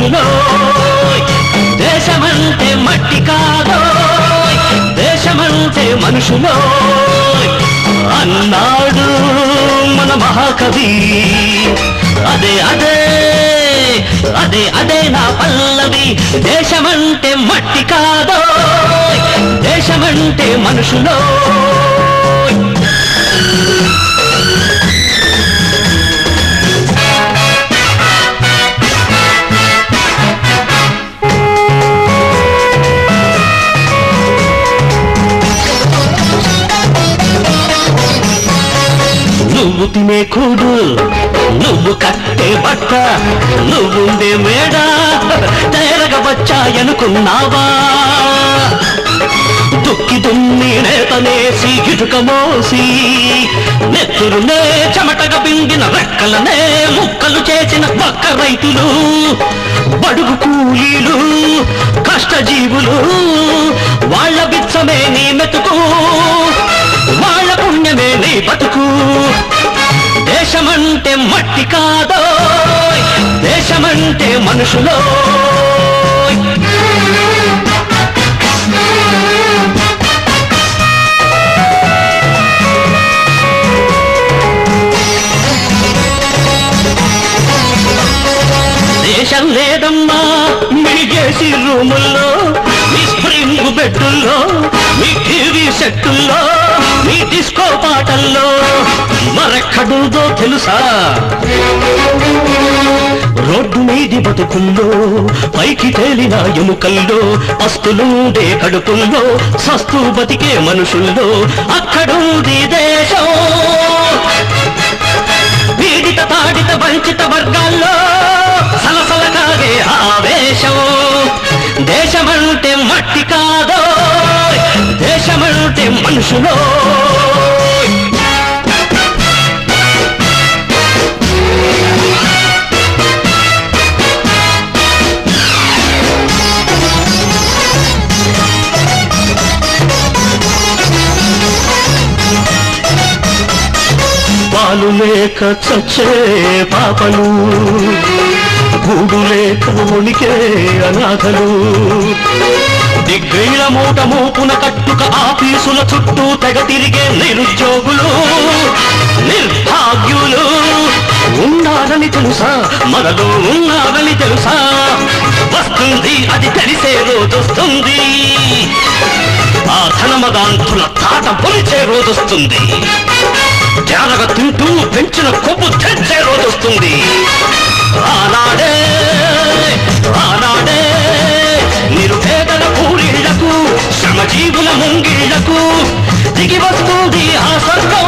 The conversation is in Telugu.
మనుషులో దేశమంటే మట్టి కాదో దేశమంటే మనుషులో అన్నాడు మన మహాకవి. అదే అదే అదే అదే నా పల్లవి. దేశమంటే మట్టి కాదో దేశమంటే మనుషులో నువ్వు తినే కూడు నువ్వు కట్టే బట్ట నువ్వుండే మేడ తేరగవచ్చాయనుకున్నావా దుక్కి దున్ని నేతనేసి ఇటుక మోసి నెత్తురునే చెమటగా పిండిన రెక్కలనే ముక్కలు చేసిన పక్క రైతులు బడుగు కూలీలు కష్టజీవులు వాళ్ళ బిచ్చమే నీ మెతుకు. బతుకు. దేశమంటే మట్టి కాదో దేశమంటే మనుషులో. దేశం లేదమ్మా మిడిగేసి రూముల్లో మీ స్ప్రింగ్ బెడ్డుల్లో మీ టీవీ సెట్టుల్లో. డిస్కో పాటల్లో మరెక్కడుందో తెలుసా? రోడ్డు మీది బతుకుల్లో పైకి తేలిన ఎముకల్లో అస్తులుండే కడుపుల్లో సస్తు బతికే మనుషుల్లో అక్కడుంది దేశం. పీడిత తాడిత వంచిత వర్గాల్లో సలసల కాగే ఆవేశం. దేశమంటే మట్టి కాదో దేశమంటే మనుషులో పాలు లేక చచ్చే పాపలు గూడు లేక మునికే అనాథలు. డిగ్రీల మూట మూపున కట్టుక ఆఫీసుల చుట్టూ తెగ తిరిగే నిరుద్యోగులు నిర్భాగ్యులు. ఉన్నారని తెలుసా? మనలో ఉన్నారని తెలుసా? వస్తుంది అది తెలిసే రోజొస్తుంది. ఆ ధనమదాంతుల తాట పొలిచే రోజొస్తుంది. జానగ తింటూ పెంచిన కొవ్వు తెచ్చే రోజొస్తుంది. ఆనాడే ఆనాడే నిరుపేదల పూరిళ్ళకు శ్రమజీవుల ముంగిళ్ళకు దిగి వస్తుంది ఆ స్వర్గం.